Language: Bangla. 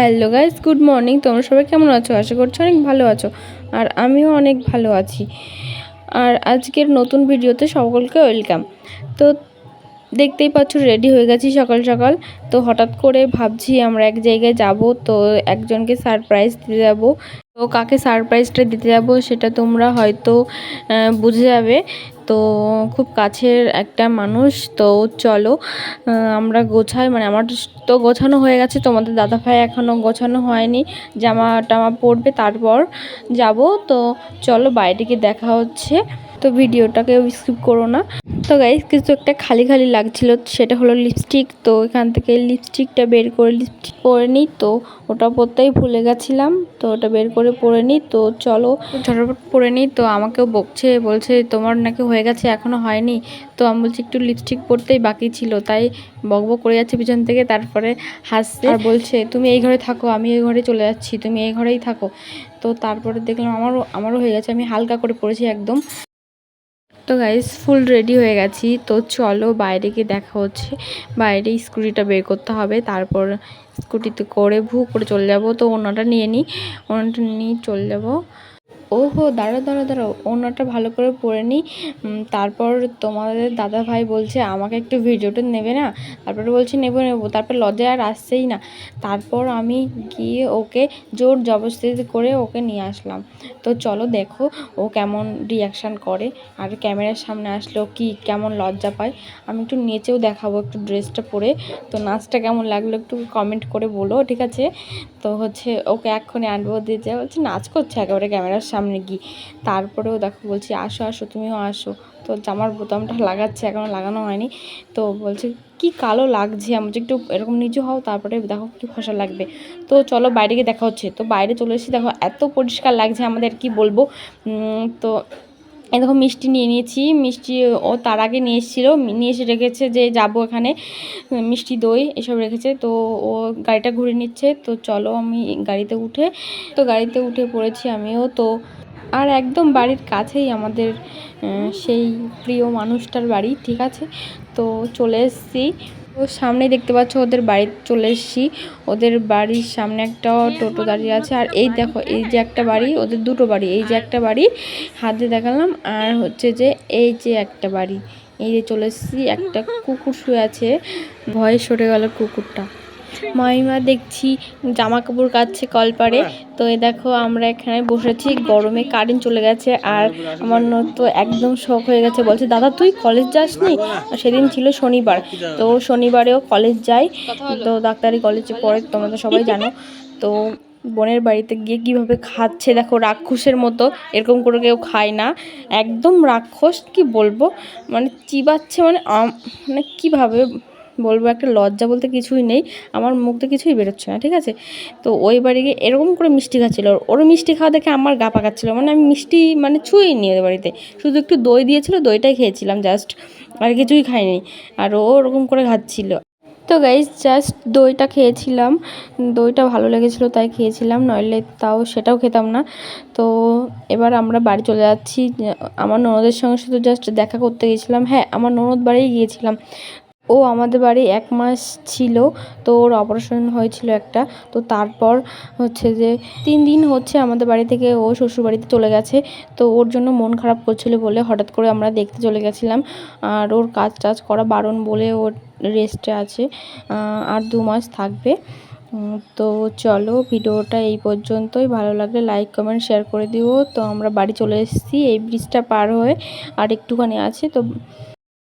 হ্যালো গাইস গুড মর্নিং তোমরা সবাই কেমন আছো? আশা করছ অনেক ভালো আছো। আর আমিও অনেক ভালো আছি। আর আজকের নতুন ভিডিওতে সকলকে ওয়েলকাম তো দেখতেই পাচ্ছ রেডি হয়ে গেছি সকাল সকাল। তো হঠাৎ করে ভাবছি আমরা এক জায়গায় যাব, তো একজনকে সারপ্রাইজ দিতে যাব। তো কাকে সারপ্রাইজটা দিতে যাব সেটা তোমরা হয়তো বুঝে যাবে। তো খুব কাছের একটা মানুষ, তো চলো আমরা গোছাই মানে আমার তো গোছানো হয়ে গেছে, তোমাদের দাদা ভাই এখনও গোছানো হয়নি জামা টামা পরবে, তারপর যাব, তো চলো বাইরে গিয়ে দেখা হচ্ছে। তো ভিডিওটাকে স্কিপ করো না। তো গাইস কিছু একটা খালি খালি লাগছিল সেটা হলো লিপস্টিক তো এখান থেকে লিপস্টিকটা বের করে লিপস্টিক পরে নিই। তো ওটা পরতেই ভুলে গেছিলাম তো ওটা বের করে পরে নিই। তো চলো। ঝটপট পরে নিই। তো আমাকেও বকছে বলছে তোমার নাকি হয়ে গেছে এখনও হয়নি। তো আমি বলছি একটু লিপস্টিক পরতেই বাকি ছিল। তাই বকবক করে যাচ্ছে পিছন থেকে তারপরে হাসছে। আর বলছে তুমি এই ঘরে থাকো আমি এই ঘরে চলে যাচ্ছি তুমি এই ঘরেই থাকো। তো তারপরে দেখলাম আমারও আমারও হয়ে গেছে আমি হালকা করে পড়েছি একদম। তো গাইস ফুল রেডি হয়ে গেছি। তো চলো বাইরে গিয়ে দেখা হচ্ছে। বাইরে স্কুটিটা বের করতে হবে। তারপর স্কুটিতে করে ভু, করে চলে যাব। তো ওনাটা নিয়ে নিই ওনাটা নিয়ে চলে যাব। ওহো, দাঁড়াও দাঁড়াও দাঁড়াও ওনাটা ভালো করে পরে নিই। তারপর তোমাদের দাদা ভাই বলছে, আমাকে একটু ভিডিওটা নেবে না? তারপরে বলছি, নেব নেব। তারপর লজ্জায় আর আসছেই না। তারপর আমি গিয়ে ওকে জোর জবরদস্তি করে ওকে নিয়ে আসলাম। তো চলো দেখো, ও কেমন রিয়াকশান করে। আর ক্যামেরার সামনে আসলো কি, কেমন লজ্জা পায়। আমি একটু নেচেও দেখাবো, একটু ড্রেসটা পরে। তো নাচটা কেমন লাগল একটু কমেন্ট করে বলো, ঠিক আছে? তো হচ্ছে ওকে এক্ষুনি আনব দিতে বলছে, নাচ করছে একেবারে? ক্যামেরার সামনে গিয়ে। তারপরেও দেখো বলছি, আসো আসো, তুমিও আসো। তো জামার বোতামটা লাগাচ্ছে এখনও লাগানো হয়নি। তো বলছে, কি কালো লাগছে? আমার একটু এরকম নিচু হও, তারপরে দেখো কি ফসা লাগবে। তো চলো বাইরে গিয়ে দেখা হচ্ছে। তো বাইরে চলে এসেছি, দেখো এত পরিষ্কার লাগছে আমাদের, কি বলব? তো দেখো মিষ্টি নিয়ে নিয়েছি। মিষ্টি ও তার আগে নিয়ে এসেছিল। নিয়ে এসে রেখেছে যে যাব এখানে মিষ্টি দই এসব রেখেছে। তো ও গাড়িটা ঘুরে নিচ্ছে। তো চলো আমি গাড়িতে উঠে, তো গাড়িতে উঠে পড়েছি আমিও। তো আর একদম বাড়ির কাছেই আমাদের সেই প্রিয় মানুষটার বাড়ি, ঠিক আছে? তো চলে এসেছি। তো সামনে দেখতে পাচ্ছ ওদের বাড়ি চলে এসেছি। ওদের বাড়ির সামনে একটা টোটো দাঁড়িয়ে আছে। আর এই দেখো, এই যে একটা বাড়ি, ওদের দুটো বাড়ি। এই যে একটা বাড়ি, হাতে দেখালাম। আর হচ্ছে যে এই যে একটা বাড়ি। এই যে চলে এসেছি, একটা কুকুর শুয়ে আছে। ভয়ে সরে গেল কুকুরটা। মামিমা দেখছি জামা কাপড় কাচ্ছে কলপারে। তো এ দেখো, আমরা এখানে বসেছি গরমে কারেন্ট চলে গেছে আর আমার ন তো একদম শখ হয়ে গেছে। বলছে, দাদা, তুই কলেজ যাসনি? সেদিন ছিল শনিবার। তো শনিবারেও কলেজ যাই। তো ডাক্তারি কলেজে পড়ে, তোমরা তো সবাই জানো। তো বোনের বাড়িতে গিয়ে কীভাবে খাচ্ছে, দেখো, রাক্ষসের মতো। এরকম করে কেউ খায় না। একদম রাক্ষস, কি বলব? মানে চিবাচ্ছে মানে মানে কীভাবে বলব একটা লজ্জা বলতে কিছুই নেই, আমার মুখ তো কিছুই বেরোচ্ছে না, ঠিক আছে? তো ওই বাড়ি গিয়ে এরকম করে মিষ্টি খাচ্ছিল, ওর মিষ্টি খাওয়া দেখে আমার গা পাকাচ্ছিল মানে আমি মিষ্টি মানে ছুঁইনি ওদের বাড়িতে, শুধু একটু দই দিয়েছিল, দইটাই খেয়েছিলাম জাস্ট আর কিছুই খাইনি, আর ও ওরকম করে খাচ্ছিল। তো গাইজ জাস্ট দইটা খেয়েছিলাম, দইটা ভালো লেগেছিলো তাই খেয়েছিলাম, নইলে তাও সেটাও খেতাম না। তো এবার আমরা বাড়ি চলে যাচ্ছি, আমার ননদের সঙ্গে শুধু জাস্ট দেখা করতে গিয়েছিলাম হ্যাঁ আমার ননদ বাড়ি গিয়েছিলাম। ও আমাদের বাড়ি এক মাস ছিল, তো ওর অপারেশন হয়েছিল একটা। তো তারপর হচ্ছে যে তিন দিন হচ্ছে আমাদের বাড়ি থেকে ও শ্বশুরবাড়িতে চলে গেছে, তো ওর জন্য মন খারাপ করছিল বলে হঠাৎ করে আমরা দেখতে চলে গেছিলাম। আর ওর কাজ টাজ করা বারণ বলে ওর রেস্টে আছে আর দু মাস থাকবে। তো চলো ভিডিওটা এই পর্যন্তই। ভালো লাগলে লাইক কমেন্ট শেয়ার করে দিও। তো আমরা বাড়ি চলে এসেছি, এই ব্রিজটা পার হয়ে আর একটুখানি আছে, তো